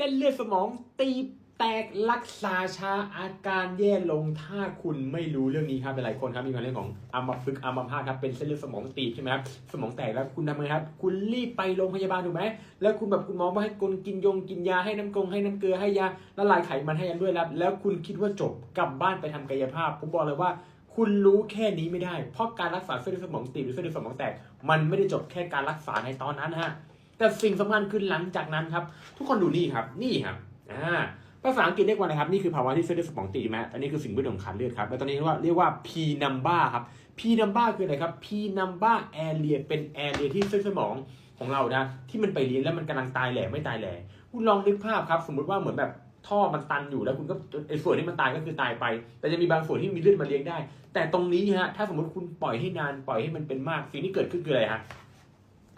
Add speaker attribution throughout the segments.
Speaker 1: ส้นเลือดสมองตีบแตกรักษาชาอาการแย่ลงถ้าคุณไม่รู้เรื่องนี้ครับหลายคนครับมีปัญหาเรื่องของอัมพฤกษ์อัมพาตครับเป็นเส้นเลือดสมองตีบใช่ไหมครับสมองแตกแล้วคุณทำไงครับ คุณรีบไปโรงพยาบาลถูกไหมแล้วคุณแบบคุณหมอมาให้คุณกินยงกินยาให้น้ำกรงให้น้ำเกลือให้ยาละลายไขมันให้ยันด้วยแล้วแล้วคุณคิดว่าจบกลับบ้านไปทำกายภาพผมบอกเลยว่าคุณรู้แค่นี้ไม่ได้ เพราะการรักษาเส้นเลือดสมองตีบหรือเส้นเลือดสมองแตก มันไม่ได้จบแค่การรักษาในตอนนั้นฮะ แต่สิ่งสำคัญคือหลังจากนั้นครับ ทุกคนดูนี่ครับ นี่ครับอ่าภาษาอังกฤษเรียกว่าอะไรครับ นี่คือภาวะที่เส้นเลือดสมองตีบไหมอันนี้คือสิ่งมืดของขาดเลือดครับ แล้วตอนนี้เรียกว่าเรียกว่า P number ครับ P number คืออะไรครับ P number area เป็น area ที่เส้นสมองของเรานะ ที่มันไปเลี้ยงแล้วมันกำลังตายแหล่ไม่ตายแหล่คุณลองนึกภาพครับ สมมุติว่าเหมือนแบบท่อมันตันอยู่แล้วคุณก็ไอ้ส่วนที่มันตายก็คือตายไป แต่จะมีบางส่วนที่มีเลือดมาเลี้ยงได้ แต่ตรงนี้ฮะถ้าสมมติคุณปล่อยให้นานปล่อยให้มันเป็นมากสิ่งที่เกิดขึ้นคืออะไรฮะ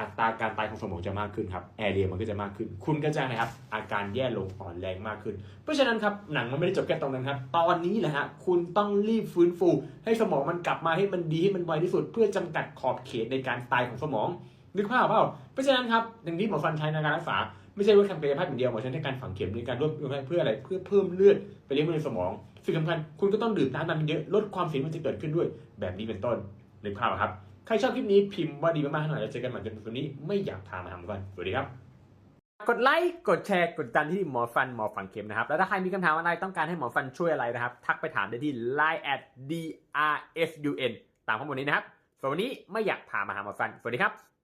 Speaker 1: อัตราการตายของสมองจะมากขึ้นครับแอเรียมันก็จะมากขึ้น คุณก็จะนะครับอาการแย่ลงอ่อนแรงมากขึ้น เพราะฉะนั้นครับหนังมันไม่ได้จบแค่ตรงนั้นครับ ตอนนี้แหละฮะคุณต้องรีบฟื้นฟู ให้สมองมันกลับมาให้มันดีให้มันไวที่สุด เพื่อจำกัดขอบเขตในการตายของสมองนึกภาพเปล่าเพราะฉะนั้นครับอย่างที่หมอฟันใช้ในการรักษาไม่ใช่ว่าทำกายภาพอย่างเดียวหมอใช้ในการฝังเข็มในการรวบรวมเพื่ออะไรเพื่อเพิ่มเลือดไปเลี้ยงในสมองสิ่งสำคัญคุณก็ต้องดื่มน้ำมันเยอะลดความเสี่ยงมันจะเกิดขึ้นด้วย แบบนี้เป็นต้นนึกภาพครับ ใครชอบคลิปนี้พิมพ์ว่าดีมากๆให้หน่อยแล้วเจอกันใหม่จนวันนี้ไม่อยากพามาทำกันสวัสดีครับ กดไลค์กดแชร์กดติดตามที่หมอฟันหมอฝังเข็มนะครับ แล้วถ้าใครมีคำถามอะไรต้องการให้หมอฟันช่วยอะไรนะครับ ทักไปถามได้ที่ line at drsun ตามข้อมูลนี้นะครับส่วนวันนี้ไม่อยากพามาหาหมอฟันสวัสดีครับ